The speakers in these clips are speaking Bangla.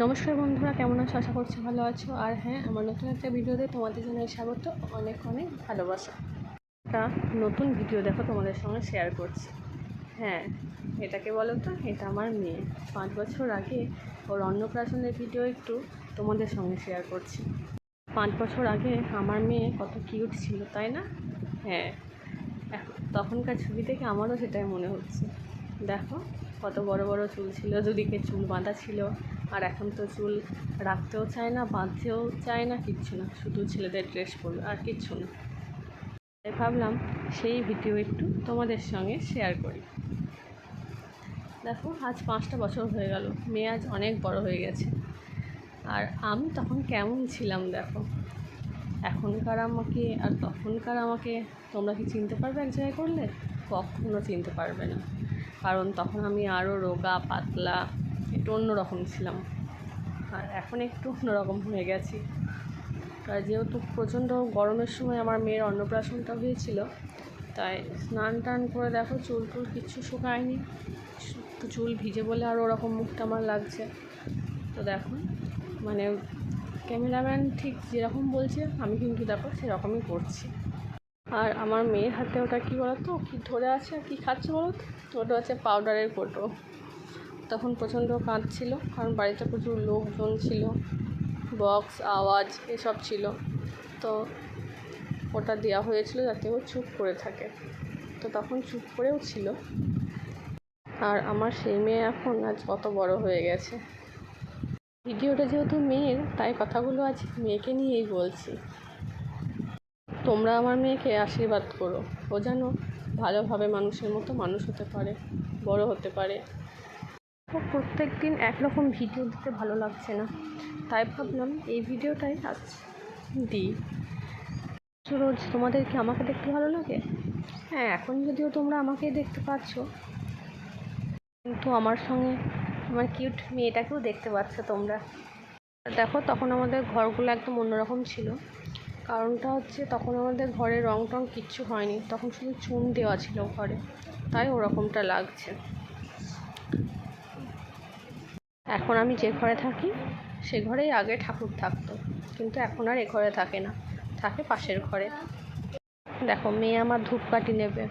নমস্কার বন্ধুরা, কেমন আছো? আশা করছি ভালো আছো। আর হ্যাঁ আমার নতুন একটা ভিডিওতে তোমাদের জন্য স্বাগত। অনেক অনেক ভালোবাসা। একটা নতুন ভিডিও দেখো, তোমাদের সঙ্গে শেয়ার করছি। হ্যাঁ এটাকে বলো তো এটা আমার মেয়ে। পাঁচ বছর আগে ওর অন্নপ্রাশনের ভিডিও একটু তোমাদের সঙ্গে শেয়ার করছি। পাঁচ বছর আগে আমার মেয়ে কত কিউট ছিল, তাই না? হ্যাঁ তখনকার ছবি দেখে আমারও সেটাই মনে হচ্ছে। দেখো, কত বড় বড় চুল ছিল, দুদিকে চুল বাঁধা ছিল। আর এখন তো চুল রাখতেও চায় না, বাঁধতেও চায় না, কিচ্ছু না। শুধু ছেলেদের ড্রেস পরবে আর কিচ্ছু না। তাই ভাবলাম সেই ভিডিও একটু তোমাদের সঙ্গে শেয়ার করি। দেখো, আজ পাঁচটা বছর হয়ে গেল। মেয়ে আজ অনেক বড় হয়ে গেছে। আর আমি তখন কেমন ছিলাম দেখো? এখনকার আমাকে আর তখনকার আমাকে তোমরা কি চিনতে পারবে এক জায়গায় করলে? কখনো চিনতে পারবে না। কারণ তখন আমি আরও রোগা, পাতলা একটু অন্যরকম ছিলাম। আর এখন একটু অন্যরকম হয়ে গেছি। আর যেহেতু প্রচণ্ড গরমের সময় আমার মেয়ের অন্নপ্রাশনটা হয়েছিল, তাই স্নান টান করে দেখো চুল টুল কিচ্ছু শুকায়নি। তো চুল ভিজে বলে আর ওরকম মুখটা আমার লাগছে। তো দেখো মানে ক্যামেরাম্যান ঠিক যেরকম বলছে, আমি কিন্তু দেখো সেরকমই করছি। আর আমার মেয়ের হাতে ওটা কী বলতো? কী ধরে আছে আর কী খাচ্ছে বলো তো ওটা হচ্ছে পাউডারের কোটো তখন প্রচণ্ড কাঁদছিল, কারণ বাড়িতে প্রচুর লোকজন ছিল বক্স আওয়াজ এসব ছিল। তো ওটা দেওয়া হয়েছিল যাতে ও চুপ করে থাকে। তো তখন চুপ করেও ছিল। আর আমার সেই মেয়ে এখন আজ কত বড় হয়ে গেছে। ভিডিওটা যেহেতু মেয়ের, তাই কথাগুলো আজ মেয়েকে নিয়েই বলছি। তোমরা আমার মেয়েকে আশীর্বাদ করো। ও যেন ভালোভাবে মানুষের মতো মানুষ হতে পারে, বড় হতে পারে। প্রত্যেক দিন একরকম ভিডিও দিতে ভালো লাগছে না। তাই ভাবলাম এই ভিডিওটাই আজ দিই। রোজ তোমাদের কি আমাকে দেখতে ভালো লাগে? হ্যাঁ এখন যদিও তোমরা আমাকেই দেখতে পাচ্ছ, কিন্তু আমার সঙ্গে আমার কিউট মেয়েটাকেও দেখতে পাচ্ছ তোমরা। দেখো, তখন আমাদের ঘরগুলো একদম অন্যরকম ছিল। কারণটা হচ্ছে তখন আমাদের ঘরে রং টং কিচ্ছু হয়নি। তখন শুধু চুন দেওয়া ছিল ঘরে। তাই ওরকমটা লাগছে। এখন আমি যে ঘরে থাকি, সে ঘরেই আগে ঠাকুর থাকতো। কিন্তু এখন আর এ ঘরে থাকে না, থাকে পাশের ঘরে। দেখো, মেয়ে আমার ধূপকাঠি নেবে।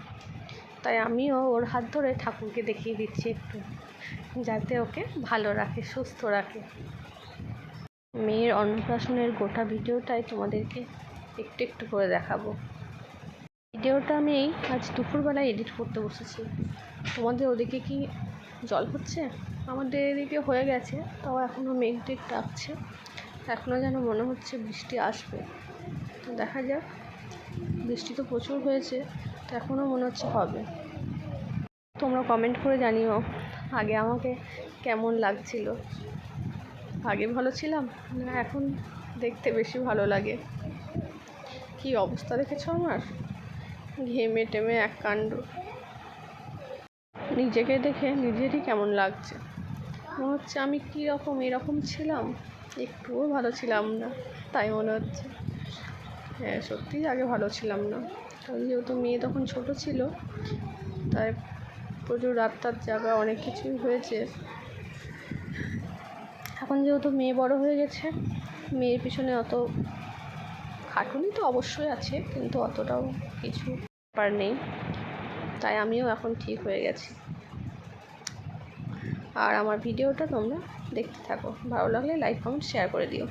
তাই আমিও ওর হাত ধরে ঠাকুরকে দেখিয়ে দিচ্ছি একটু, যাতে ওকে ভালো রাখে, সুস্থ রাখে। মেয়ের অন্নপ্রাশনের গোটা ভিডিওটাই তোমাদেরকে একটু একটু করে দেখাবো। ভিডিওটা আমি আজ দুপুরবেলায় এডিট করতে বসেছি। তোমাদের ওদিকে কি জল হচ্ছে? আমাদের এদিকে হয়ে গেছে, তাও এখনও মেঘ টেঘ ডাকছে। এখনও যেন মনে হচ্ছে বৃষ্টি আসবে। তো দেখা যাক, বৃষ্টি তো প্রচুর হয়েছে, তো এখনও মনে হচ্ছে হবে। তোমরা কমেন্ট করে জানিও, আগে আমাকে কেমন লাগছিল? আগে ভালো ছিলাম না এখন দেখতে বেশি ভালো লাগে? কি অবস্থা দেখেছ আমার? ঘেমে টেমে এক কাণ্ড। নিজেকে দেখে নিজেরই কেমন লাগছে। মনে হচ্ছে আমি কীরকম এরকম ছিলাম, একটুও ভালো ছিলাম না, তাই মনে হচ্ছে। হ্যাঁ সত্যিই আগে ভালো ছিলাম না। কারণ যেহেতু মেয়ে তখন ছোট ছিল, তাই প্রচুর রাত টাত জাগা অনেক কিছুই হয়েছে। এখন যেহেতু মেয়ে বড় হয়ে গেছে, মেয়ের পিছনে অত খাটুনি তো অবশ্যই আছে, কিন্তু অতটাও কিছু ব্যাপার নেই। তাই আমিও এখন ঠিক হয়ে গেছি। আর আমার ভিডিওটা তোমরা দেখতে থাকো। ভালো লাগলে লাইক কমেন্ট শেয়ার করে দিও।